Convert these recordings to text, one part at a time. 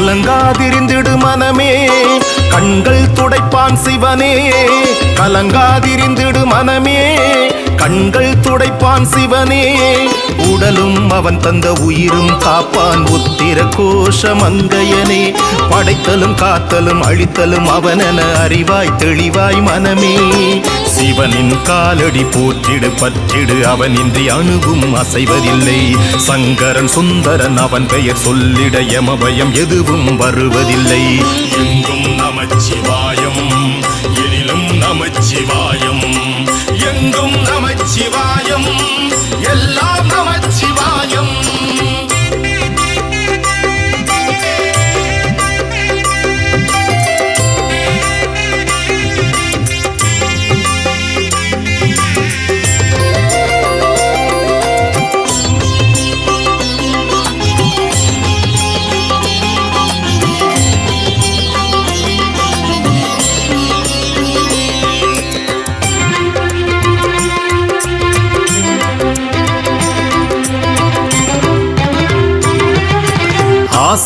கலங்காதிருந்திடு மனமே. கண்கள் துடைப்பான் சிவனே. கலங்காதிருந்திடு மனமே. கண்கள் துடைப்பான் சிவனே. உடலும் அவன் தந்த உயிரும் காப்பான் உத்திர கோஷ மங்கையனே. படைத்தலும் காத்தலும் அழித்தலும் அவனென அறிவாய் தெளிவாய் மனமே. சிவனின் காலடி போற்றிடு பற்றிடு அவனின்றி அணுகும் அசைவதில்லை. சங்கரன் சுந்தரன் அவன் பெயர் சொல்லிட யமபயம் எதுவும் வருவதில்லை. எங்கும் நமச்சிவாயம் எனிலும் நமச்சிவாயம்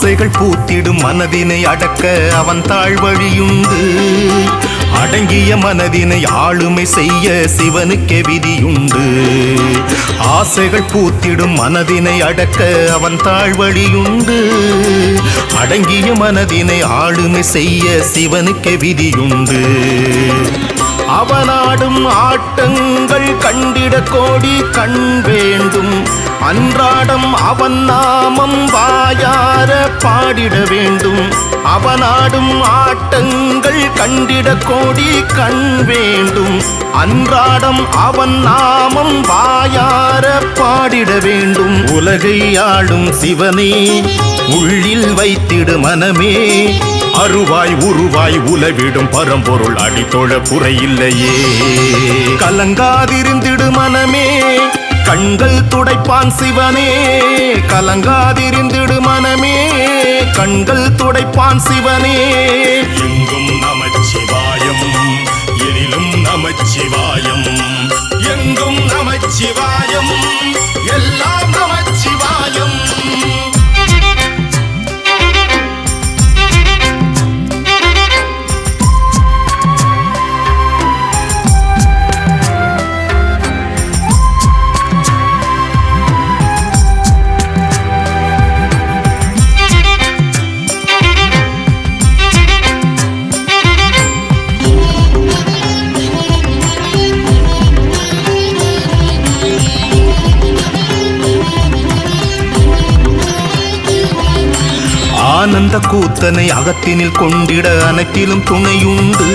ஆசைகள் பூத்திடும் மனதினை அடக்க அவன் தாழ்வழியுண்டு. அடங்கிய மனதினை ஆளுமை செய்ய சிவனுக்கே விதியுண்டு. ஆசைகள் பூத்திடும் மனதினை அடக்க அவன் தாழ்வழியுண்டு. அடங்கிய மனதினை ஆளுமை செய்ய சிவனுக்கே விதியுண்டு. அவனாடும் ஆட்டங்கள் கண்டிட கோடி கண் வேண்டும். அன்றாடம் அவன் நாமம் வாயா பாடிட வேண்டும். அவனாடும் ஆட்டங்கள் கண்டிட கோடி கண் வேண்டும். அன்றாடம் அவன் நாமம் வாயார பாடிட வேண்டும். உலகை ஆளும் சிவனே உள்ளில் வைத்திடு மனமே. அருவாய் உருவாய் உலவிடும் பரம்பொருள் அடித்தொழ குறையில்லையே கலங்காதிருந்திடு மனமே கண்கள் துடைப்பான் சிவனே. கலங்காதிருந்திடு கண்கள் துடைப்பான் சிவனே. எங்கும் கூத்தனை அகத்தினில் கொண்டிட அனைத்திலும் துணையுண்டு.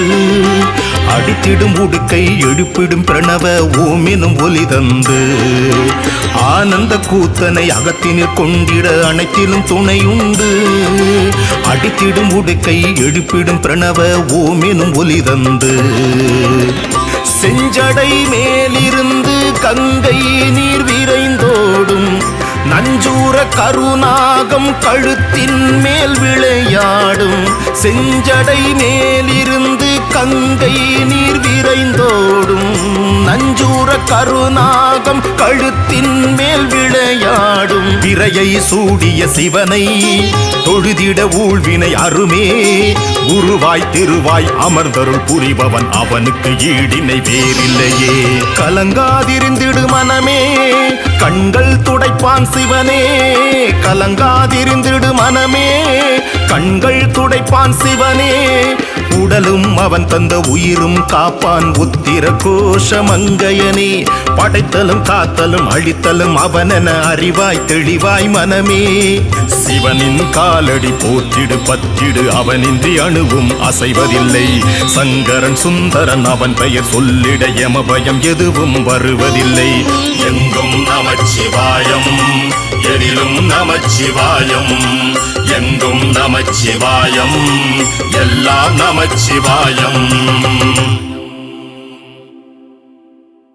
அடித்திடும் உடுக்கை எழுப்பிடும் பிரணவ ஓமெனும் ஒலி தந்து. ஆனந்த கூத்தனை அகத்தினில் கொண்டிட அனைத்திலும் துணையுண்டு. அடித்திடும் உடுக்கை எழுப்பிடும் பிரணவ ஓமெனும் ஒலி தந்து. செஞ்சடை மேலிருந்து கங்கை நீர் விரைந்தோடும். நஞ்சூர கருநாகம் கழுத்தின் மேல் விளையாடும் செஞ்சடை மேலிருந்து கங்கை நீர் விரைந்தோடும் நஞ்சூர கருநாகம் கழுத்தின் மேல் விளையாடும். விரையை சூடிய சிவனை தொழுதிட ஊழ்வினை அருமே. உருவாய் திருவாய் அமர்ந்தருள் புரிபவன் அவனுக்கு ஈடினை வேறில்லையே. கலங்காதிருந்திடு மனமே கண்கள் துடைப்பான் சிவனே. கலங்காதிருந்திடு மனமே கண்கள் துடைப்பான் சிவனே. உடலும் அவன் தந்த உயிரும் காப்பான் உத்திர கோஷ மங்கையனே. படைத்தலும் காத்தலும் அழித்தலும் அவனென அறிவாய் தெளிவாய் மனமே. சிவனின் காலடி போற்றிடு பற்றிடு அவனின்றி அணுவும் அசைவதில்லை. சங்கரன் சுந்தரன் அவன் பெயர் சொல்லிட யமபயம் எதுவும் வருவதில்லை. எங்கும் நமச்சிவாயம். எதிலும் நமச்சிவாயம் எங்கும் நமச்சிவாயம் எல்லாம் நமச்சிவாயம்.